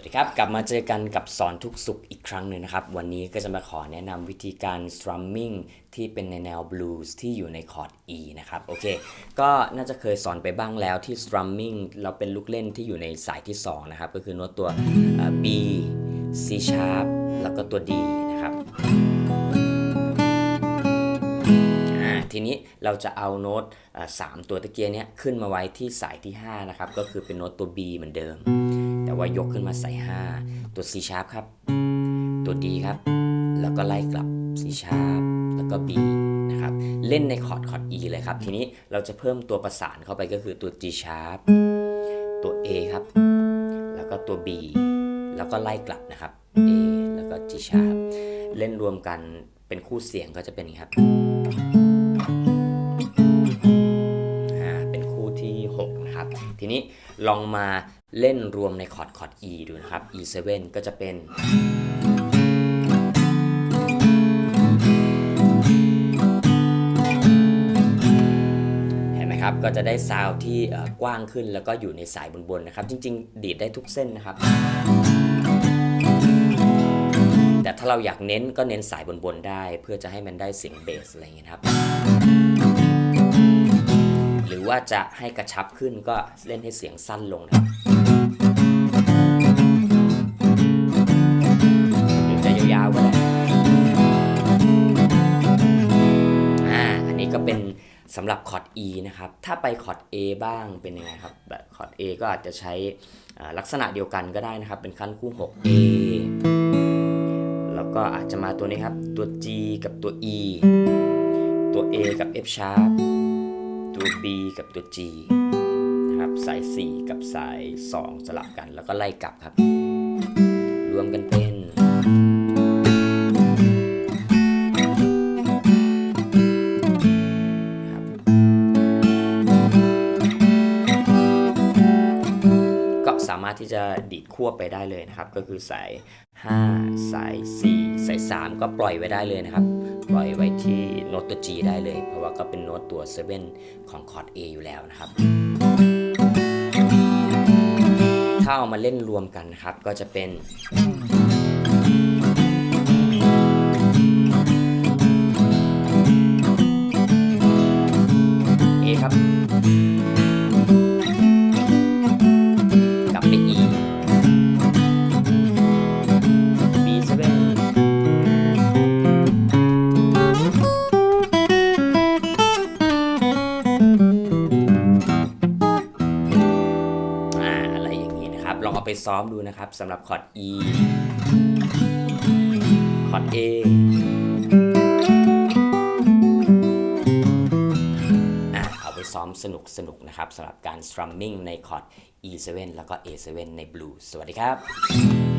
วัสดีครับ กลับมาเจอกันกับสอนทุกสุขอีกครั้งหนึ่งนะครับ วันนี้ก็จะมาขอแนะนำวิธีการ strumming ที่เป็นในแนว blues ที่อยู่ในคอร์ด E นะครับ โอเค ก็น่าจะเคยสอนไปบ้างแล้วที่ strumming เราเป็นลูกเล่นที่อยู่ในสายที่ 2 นะครับ ก็คือโน้ตตัว B C sharp แล้วก็ตัว D นะครับอ่าทีนี้เราจะเอาโน้ตเอ่อสามตัวตะเกียเนี้ยขึ้นมาไว้ที่สายที่ 5 นะครับ ก็คือเป็นโน้ตตัว B เหมือนเดิม แต่ว่ายกขึ้นมาใส่ 5 ตัว C sharp ครับ ตัว D ครับ แล้วก็ไล่กลับ C sharp แล้วก็ B นะครับ เล่นในคอร์ดคอร์ด E เลยครับ ทีนี้เราจะเพิ่มตัวประสานเข้าไปก็คือตัว G sharp ตัว A ครับ แล้วก็ตัว B แล้วก็ไล่กลับนะครับ A แล้วก็ G sharp เล่นรวมกันเป็นคู่เสียงก็จะเป็นอย่างนี้ครับอ่าเป็นคู่ที่6นะครับทีนี้ลองมา เล่นรวมในคอร์ดคอร์ด E ดูนะครับ E7 ก็จะเป็น เห็นไหมครับ ก็จะได้ซาวด์ที่กว้างขึ้นแล้วก็อยู่ในสายบนๆนะครับ จริง ๆ ดีดได้ทุกเส้นนะครับ แต่ถ้าเราอยากเน้นก็เน้นสายบนๆได้ เพื่อจะให้มันได้เสียงเบสอะไรอย่างเงี้ยครับ หรือว่าจะให้กระชับขึ้นก็เล่นให้เสียงสั้นลงนะ หรับคอร์ด E นะครับ ถ้าไปคอร์ด A บ้างเป็นยังไงครับ แบบคอร์ด A ก็อาจจะใช้ลักษณะเดียวกันก็ได้นะครับ เป็นขั้นคู่ 6A แล้วก็อาจจะมาตัวนี้ครับ ตัว G กับตัว E ตัว A กับ F sharp ตัว B กับตัว G นะครับ สาย 4 กับสาย 2 สลับกัน แล้วก็ไล่กลับครับ รวมกันเป็น สามารถที่จะดีดควไปได้เลยนะครับ ก็คือสาย 5 สาย 4 สาย 3 ก็ปล่อยไว้ได้เลยนะครับ ปล่อยไว้ที่โน้ตตัว G ได้เลย เพราะว่าก็เป็นโน้ตตัว 7 ของคอร์ด A อยู่แล้วนะครับ ถ้าเอามาเล่นรวมกันนะครับ ก็จะเป็นครับ ลองเอาไปซ้อมดูนะครับสำหรับคอร์ด E คอร์ด A อะเอาไปซ้อมสนุกสนุกนะครับสำหรับการสตรัมมิ่งในคอร์ด E7 แล้วก็ A7 ใน Blue สวัสดีครับ